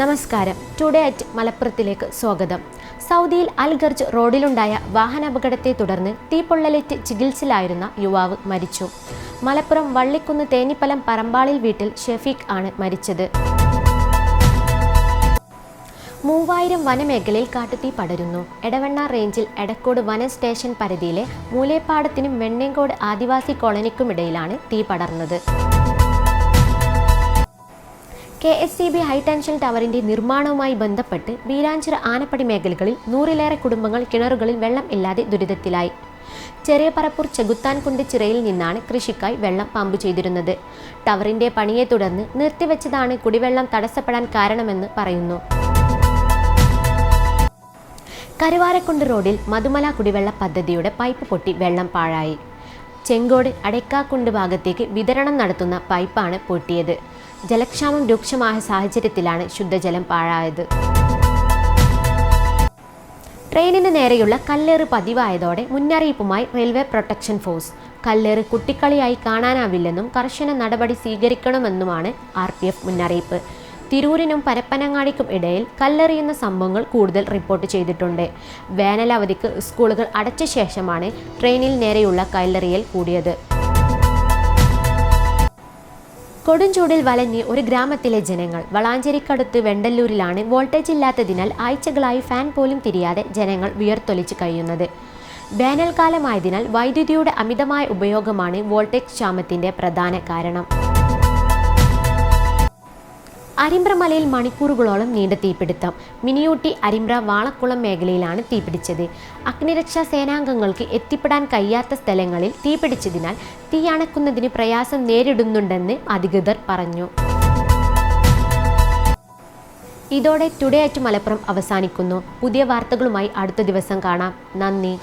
നമസ്കാരം. Today at മലപ്പുറത്തിലേക്ക് സ്വാഗതം. സൗദിയിൽ അൽഗർജ് റോഡിലുണ്ടായ വാഹനാപകടത്തെ തുടർന്ന് തീപ്പൊള്ളലേറ്റ് ചികിത്സയിലായിരുന്ന യുവാവ് മരിച്ചു. മലപ്പുറം വള്ളിക്കുന്ന് തേനിപ്പലം പറമ്പാളിൽ വീട്ടിൽ ഷെഫീഖ് ആണ് മരിച്ചത്. മൂവായിരം വനമേഖലയിൽ കാട്ടുതീ പടരുന്നു. എടവണ്ണ റേഞ്ചിൽ എടക്കോട് വന സ്റ്റേഷൻ പരിധിയിലെ മൂലേപ്പാടത്തിനും വെണ്ണേങ്കോട് ആദിവാസി കോളനിക്കുമിടയിലാണ് തീ പടർന്നത്. K S C B high tension ടവറിന്റെ നിർമ്മാണവുമായി ബന്ധപ്പെട്ട് വീരാഞ്ചിറ ആനപ്പടി മേഖലകളിൽ നൂറിലേറെ കുടുംബങ്ങൾ കിണറുകളിൽ വെള്ളം ഇല്ലാതെ ദുരിതത്തിലായി. ചെറിയ പറപ്പൂർ ചെകുത്താൻകുണ്ട് ചിറയിൽ നിന്നാണ് കൃഷിക്കായി വെള്ളം പമ്പ് ചെയ്തിരുന്നത്. ടവറിന്റെ പണിയെ തുടർന്ന് നിർത്തിവെച്ചതാണ് കുടിവെള്ളം തടസ്സപ്പെടാൻ കാരണമെന്ന് പറയുന്നു. കരുവാരക്കുണ്ട് റോഡിൽ മധുമല കുടിവെള്ള പദ്ധതിയുടെ പൈപ്പ് പൊട്ടി വെള്ളം പാഴായി. ചെങ്കോട് അടയ്ക്കാക്കുണ്ട് ഭാഗത്തേക്ക് വിതരണം നടത്തുന്ന പൈപ്പാണ് പൊട്ടിയത്. ജലക്ഷാമം രൂക്ഷമായ സാഹചര്യത്തിലാണ് ശുദ്ധജലം പാഴായത്. ട്രെയിനിന് നേരെയുള്ള കല്ലേറ് പതിവായതോടെ മുന്നറിയിപ്പുമായി റെയിൽവേ പ്രൊട്ടക്ഷൻ ഫോഴ്സ്. കല്ലേറ് കുട്ടിക്കളിയായി കാണാനാവില്ലെന്നും കർശന നടപടി സ്വീകരിക്കണമെന്നുമാണ് ആർ മുന്നറിയിപ്പ്. തിരൂരിനും പരപ്പനങ്ങാടിക്കും ഇടയിൽ കല്ലെറിയുന്ന സംഭവങ്ങൾ കൂടുതൽ റിപ്പോർട്ട് ചെയ്തിട്ടുണ്ട്. വേനലവധിക്ക് സ്കൂളുകൾ അടച്ച ശേഷമാണ് ട്രെയിനിൽ നേരെയുള്ള കല്ലെറിയൽ കൂടിയത്. കൊടുംചൂടിൽ വലഞ്ഞ് ഒരു ഗ്രാമത്തിലെ ജനങ്ങൾ. വളാഞ്ചേരിക്കടുത്ത് വെണ്ടല്ലൂരിലാണ് വോൾട്ടേജ് ഇല്ലാത്തതിനാൽ ആഴ്ചകളായി ഫാൻ പോലും തിരിയാതെ ജനങ്ങൾ വിയർത്തൊലിച്ച് കഴിയുന്നത്. വേനൽക്കാലമായതിനാൽ വൈദ്യുതിയുടെ അമിതമായ ഉപയോഗമാണ് വോൾട്ടേജ് ക്ഷാമത്തിന്റെ പ്രധാന കാരണം. അരിമ്പ്രമലയിൽ മണിക്കൂറുകളോളം നീണ്ട തീപിടുത്തം. മിനിയൂട്ടി അരിമ്പ്ര വാളക്കുളം മേഖലയിലാണ് തീപിടിച്ചത്. അഗ്നിരക്ഷാ സേനാംഗങ്ങൾക്ക് എത്തിപ്പെടാൻ കഴിയാത്ത സ്ഥലങ്ങളിൽ തീപിടിച്ചതിനാൽ തീ അണക്കുന്നതിന് പ്രയാസം നേരിടുന്നുണ്ടെന്ന് അധികൃതർ പറഞ്ഞു. ഇതോടെ ടുഡേ അറ്റ് മലപ്പുറം അവസാനിക്കുന്നു. പുതിയ വാർത്തകളുമായി അടുത്ത ദിവസം കാണാം. നന്ദി.